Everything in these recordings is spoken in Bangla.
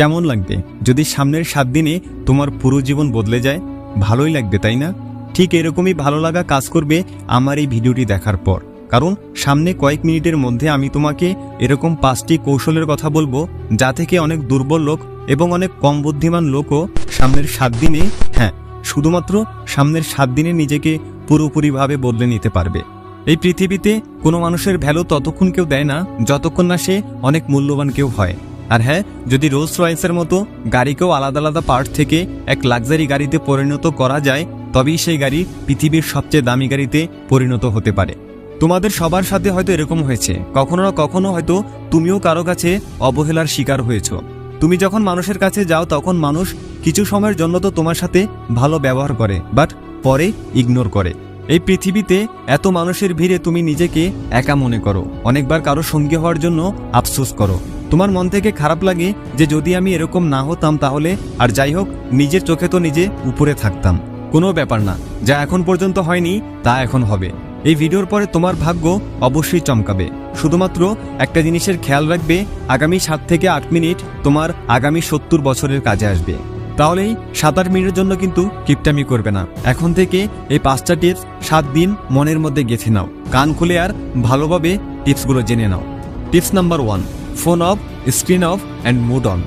কেমন লাগবে? যদি সামনের সাত দিনে তোমার পুরো জীবন বদলে যায়, ভালোই লাগবে, তাই না? ঠিক এরকমই ভালো লাগা কাজ করবে আমার এই ভিডিওটি দেখার পর। কারণ সামনে কয়েক মিনিটের মধ্যে আমি তোমাকে এরকম পাঁচটি কৌশলের কথা বলব, যা থেকে অনেক দুর্বল লোক এবং অনেক কম বুদ্ধিমান লোকও সামনের সাত দিনে হ্যাঁ শুধুমাত্র সামনের সাত দিনে নিজেকে পুরোপুরিভাবে বদলে নিতে পারবে। এই পৃথিবীতে কোনো মানুষের ভ্যালু ততক্ষণ কেউ দেয় না, যতক্ষণ না সে অনেক মূল্যবান কেউ হয়। আর হ্যাঁ যদি রোলস রয়েসের মতো গাড়িকেও আলাদা আলাদা পার্ট থেকে এক লাক্সারি গাড়িতে পরিণত করা যায়, তবেই সেই গাড়ি পৃথিবীর সবচেয়ে দামি গাড়িতে পরিণত হতে পারে। তোমাদের সবার সাথে হয়তো এরকম হয়েছে। কখনো না কখনো হয়তো তুমিও কারও কাছে অবহেলার শিকার হয়েছো। তুমি যখন মানুষের কাছে যাও, তখন মানুষ কিছু সময়ের জন্য তো তোমার সাথে ভালো ব্যবহার করে বাট পরে ইগনোর করে। এই পৃথিবীতে এত মানুষের ভিড়ে তুমি নিজেকে একা মনে করো। অনেকবার কারও সঙ্গী হওয়ার জন্য আফসোস করো। তোমার মন থেকে খারাপ লাগে যে যদি আমি এরকম না হতাম তাহলে, আর যাই হোক, নিজের চোখে তো নিজে উপরে থাকতাম। কোনো ব্যাপার না, যা এখন পর্যন্ত হয়নি, তা এখন হবে। এই ভিডিওর পরে তোমার ভাগ্য অবশ্যই চমকাবে। শুধুমাত্র একটা জিনিসের খেয়াল রাখবে, আগামী সাত থেকে আট মিনিট তোমার আগামী সত্তর বছরের কাজে আসবে। তাহলেই সাত আট মিনিটের জন্য কিন্তু কিপটামি করবে না। এখন থেকে এই পাঁচটা টিপস সাত দিন মনের মধ্যে গেঁথে নাও। কান খুলে আর ভালোভাবে টিপসগুলো জেনে নাও। Tips number one phone off, screen off and mood on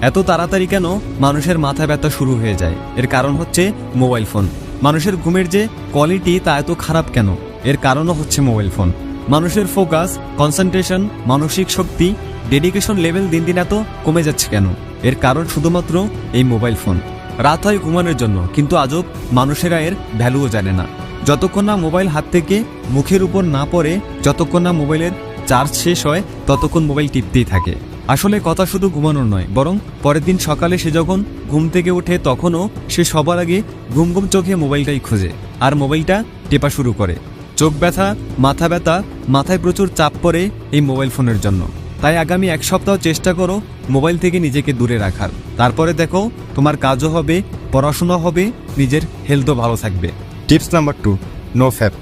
এত তাড়াতাড়ি কেন মানুষের মাথা ব্যথা শুরু হয়ে যায়? এর কারণ হচ্ছে মোবাইল ফোন। মানুষের ঘুমের যে কোয়ালিটি তা এত খারাপ কেন? এর কারণও হচ্ছে মোবাইল ফোন। মানুষের ফোকাস কনসেন্ট্রেশন মানসিক শক্তি ডেডিকেশন লেভেল দিন দিন এত কমে যাচ্ছে কেন? এর কারণ শুধুমাত্র এই মোবাইল ফোন। রাত হয় ঘুমানোর জন্য, কিন্তু আজব মানুষেরা এর ভ্যালুও জানে না। যতক্ষণ না মোবাইল হাত থেকে মুখের উপর না পড়ে, যতক্ষণ না মোবাইলের চার্জ শেষ হয় ততক্ষণ মোবাইল টিপতেই থাকে। আসলে কথা শুধু ঘুমানোর নয়, বরং পরের দিন সকালে সে যখন ঘুম থেকে ওঠে তখনও সে সবার আগে ঘুম ঘুম চোখে মোবাইলটাই খোঁজে আর মোবাইলটা টেপা শুরু করে। চোখ ব্যথা, মাথা ব্যথা, মাথায় প্রচুর চাপ পড়ে এই মোবাইল ফোনের জন্য। তাই আগামী এক সপ্তাহ চেষ্টা করো মোবাইল থেকে নিজেকে দূরে রাখার। তারপরে দেখো তোমার কাজও হবে পড়াশোনা হবে, নিজের হেলথও ভালো থাকবে। Tips number two no fap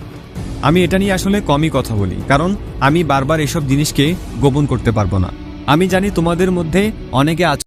আমি এটা নিয়ে আসলে কমই কথা বলি, কারণ আমি বারবার এসব জিনিসকে গোপন করতে পারব না। আমি জানি তোমাদের মধ্যে অনেকে আজ